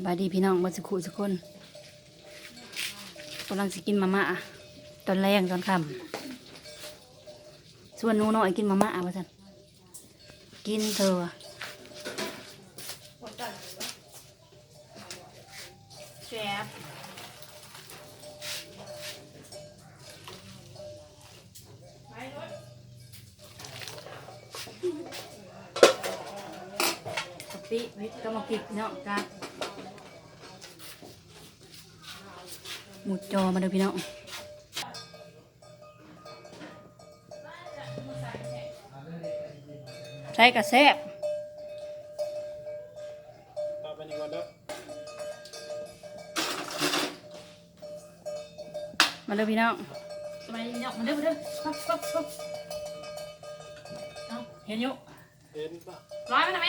สบายดีพี่น้องบัสุขุสุกคนกำลังสิกินมาม่าตอนแรงตอนค่ำส่วนหนูน้อยกินมาม่าว่าสันกินเธอว่ะแซ่บกะปิวิทก็มาปิดพี่น้องกับ หมูจอมาเด้อพี่น้องใช้กระแซบเอาไปนี่ก่อนเด้อมาเด้อพี่น้องสบายดีเนาะมาเด้อมาเด้อปั๊บปั๊บปั๊บเอาเห็นอยู่เห็นปะร้อยมันทำไม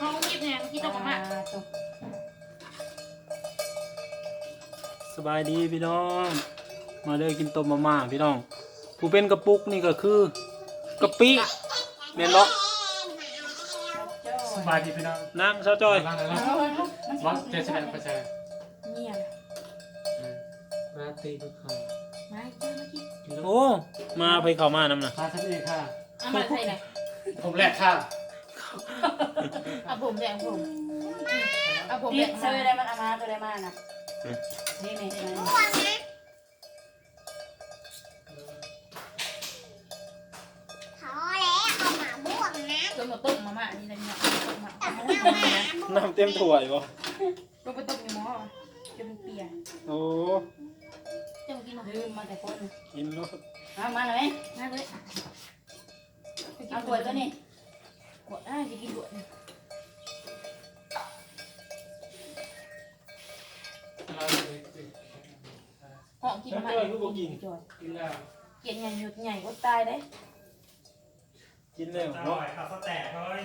ห้องกิบเนี่ยเมื่อกี้ตกออกมา สบายดีพี่น้อง มาเลยกินต้มมาม่าพี่น้อง ผู้เป็นกระปุกนี่ก็คือกะปิแม่นบ่สบายดีพี่น้องนางเช้าจ้อยบ้างแล้ววัดเจ็ดสิบเอ็ดเปอร์เซ็นต์เงียบราตรีทุกคมาเจอเมื่อกี้ำโอ้ มาไปเข้ามานำนะพาทัพเอกค่ะเอามาใส่ไหนผมแหลกค่ะเอาผมแดงผมเอาผมนี่แดงเซอร์ได้มันเอามาตัวได้มาน่ะ นี่นี่นี่พอแล้วเอาหมาบ้วงนะต้มมาต้มมาม่านี่นะเนี่ยต้มมาเอาหมาบ้วงน้ำเต็ม เปียกโอ้จะมากินหรอลืมมาแต่คนกินรสเอามาหน่อยมาเลยเอาถ้วยตัวนี้กดอะจะกินกดหอมกินมาม่ากินแล้วเกียนใหญ่หยุดใหญ่ก็ตายได้กินแล้วอร่เนาะอยครับเขาแตกเฮ้ย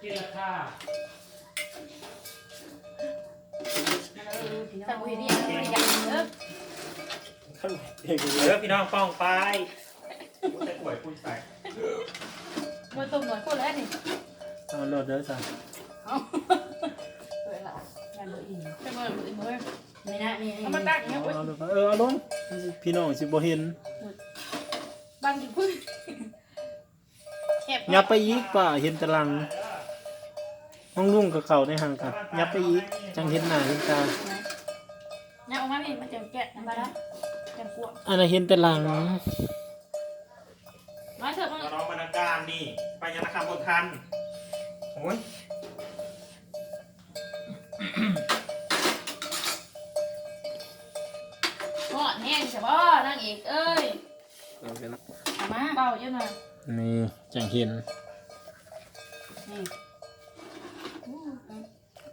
กินแล้วค่ะแต่บุหรี่ยังไม่ยังเลิกขั้นเองเลเอยอพี่น้องป้องไปแต่ป่วยคุณใส่มาต้มหน่อยก็แล้วนี่เอาโลดเด้อจ้ะเวลางานบ่อิ่มจะมาหรือมือ นี่นะนี่นี่เอามาตักเนี่ยเอาโลดเออเอาลงพี่น้องสิบ่เห็นบางทีพึ่งแอบยับไปอีกป่าเห็นแตะลังห้องลุงกับเขาในห่างกันยับไปอีกจังเห็นหน้าเห็นตาเนี่ยออกมาพี่มันจะแกะมาแล้วจะกลัวอันนั้นเห็นแต่หลังน้อยเถอะมันน้องบรรณาการนี่ไปยังนะครับบนทันโอ้ย หอดแห้งใช่ป่ะนางเอกเอ้ยเอามาเบาเยอะหน่อยนี่จังเห็นนี่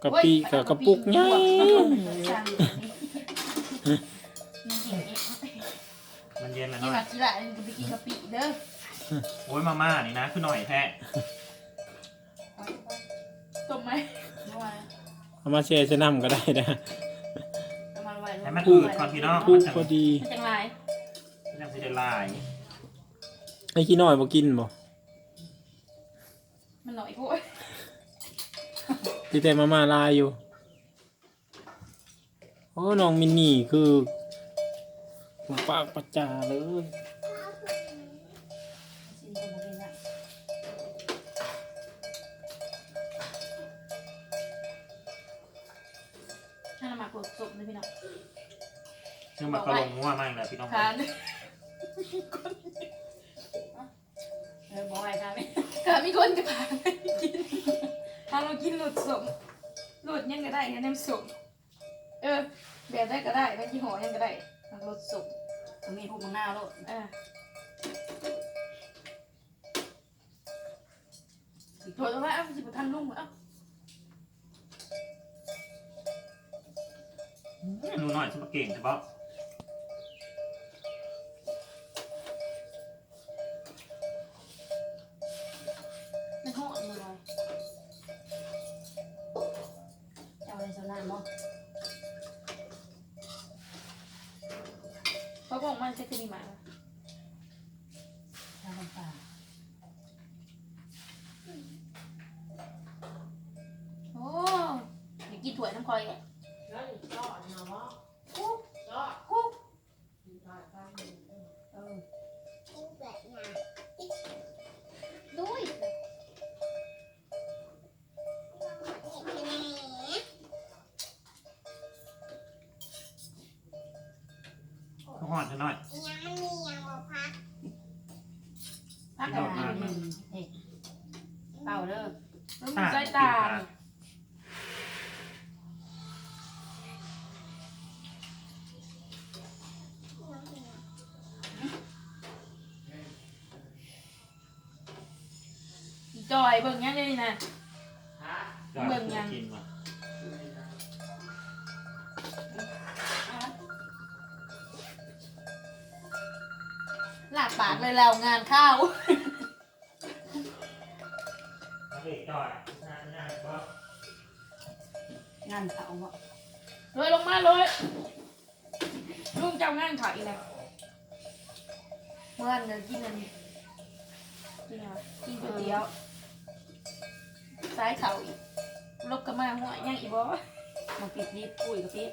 กะปิกับกระปุกใหญ่มันเย็นแล้วนี่หน่อมายกีฬาจะไปกินกะปิเด้อโอ้ยมาม่านี่นะคือหน่อยแท้ต้มไหมเอามาเอามาแช่ชะน้ำก็ได้นะเอา มาไว้ให้มันอืดก่อนพี่น้องพูมันกจะพอดีมันจังไรมันจะจะลายไอ้ขี้น้อยบ่กินบ่มันหน่อยโว้ยที่แต่มาม่าลายอยู่โอ้น้องมินนี่คือผมปากประจาเลย ซึ่งมันกระลงงัวมากเลยพี่น้องทานเออบ่ไหวค่ะแม่ก็มีคนจะพาไปกินถ้าเรากินหลุดสมหลุดยังก็ได้แค่น้ำสมเออแบบได้ก็ได้แบบยี่ห้อยังก็ได้มันหลุดสมมันมีพวกมังนาวโลดเออโถตัวว่าเอ้าสิบทันลุงเอ้าหนูหน่อยฉันมาเก่งใช่ปะ เขาบอกมัน จอยเบิ่งยังเลยนะ เบิ่งยัง กินว่ะหลากปากเลยแล้วงานข้าวเอาเด็กจ่อยงานงานก็งานเขาบ่เลยลงมาเลยลุงเจ้างานขายอีกแล้วเมื่อวันเดี๋ยวกินอันนี้กินอะไรกินก๋วยเตี๋ยว ซ้ายเข่าอีก ลบกันมาหัวยังอีบอมาปิดนี่ปุ้ยกับพี่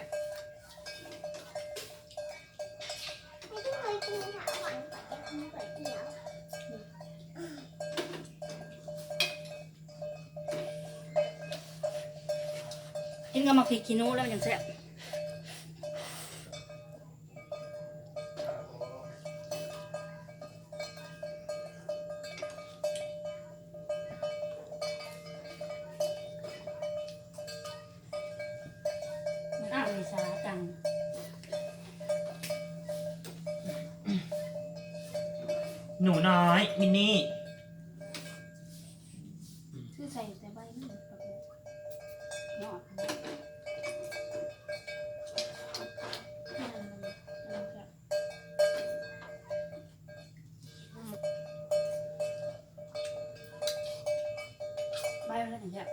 กินข้าวหวานกว่าจะกินก๋วยเตี๋ยวกินกับมักพริกขี้หนูแล้วมันยังแซ่บ หนูน้อยมินนี่คือใส่แต่ใบนี่เนาะใบมันแล้วถึงจะ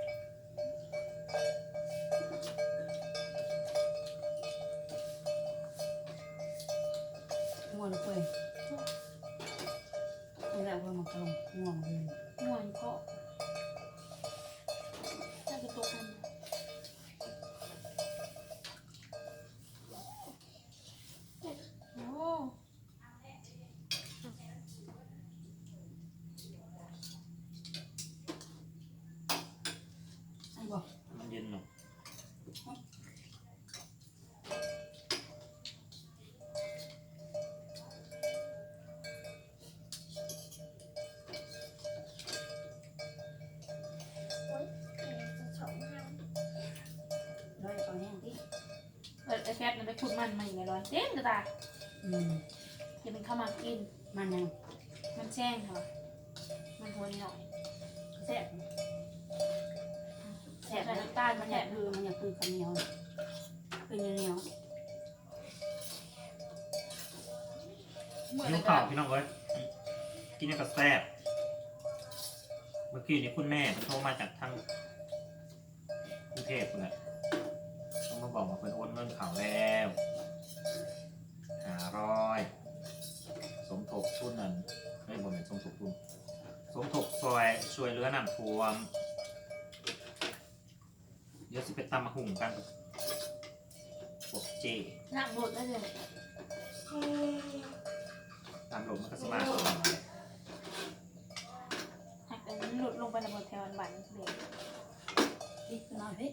ออไอ้แฟตมันไปขุดมันมาอีกแล้วร้อยเต็มกระตาอืมเดี๋ยวมันเข้ามากิน มันยังมันแช่งค่ะ มันหัวนิดหน่อยแซ่บแฉะใส่น้ำตาลมัมันนอแฉะยากคือมันอยากคือคำเหนียวคือเหนียวเหมือนหิวกัข้าวนพี่น้องเอ้ยกินเนี่ยกับแซ่บเมื่อกี้นี้คุณแม่โทรมาจากทางกรุงเทพเลยต้องมา บอกว่าเพิ่นโอนเงินเข่าวแล้วหาร้อยสมทบทุนนั่นไม่บอกเป็นสมทบทุน สมทบซอยช่วยเหลือน้ำท่วม เดี๋ยวสิไปตำมะหุ่งกันกับพวกเจนั่งรถได้เลยตามลมมันก็สมาธิหักอันนี้หลุดลงไปในบนแถวอันบันเบรกๆอีกหน่อย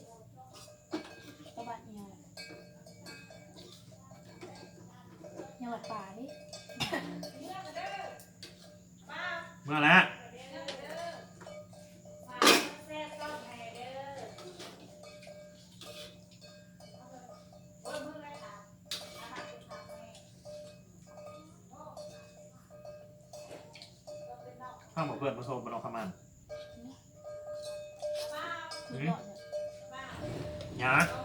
พี่ก็บัดเนี่ยยังหวัดป่าดิเมื่อแล้วข้างบอกเพื่อนมาโทรมาลองคำมันคือเกาะเนี่ยหยา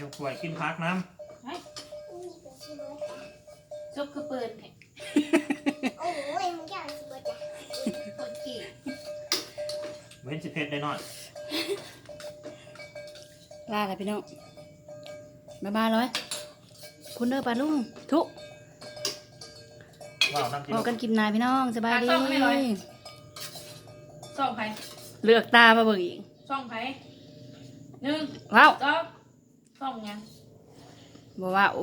ยังเก่งแล้วอือฮึใช่ป่ะยกสวยขึ้นลุงนะยกถ้วยกินพักน้เฮ้ยนี่เป็นชิโบะจ้ะซบคือปืนเนี่ยโอ้ยมึงอยากชิโบจ้ะคนเก่งำเว้นสิเพชรได้หน่อยลาแล้วพี่น้องบ๊ายบายเลยคุณเด้อปลาลุงทุกว้าวน้ำกินพอกันกินนายพี่น้องสบายดีส่องไผ่เลือกตามาเบิ่งอีกส่องไผ่หนึ่งว้าว สอง ส่องยังบ่ว้าว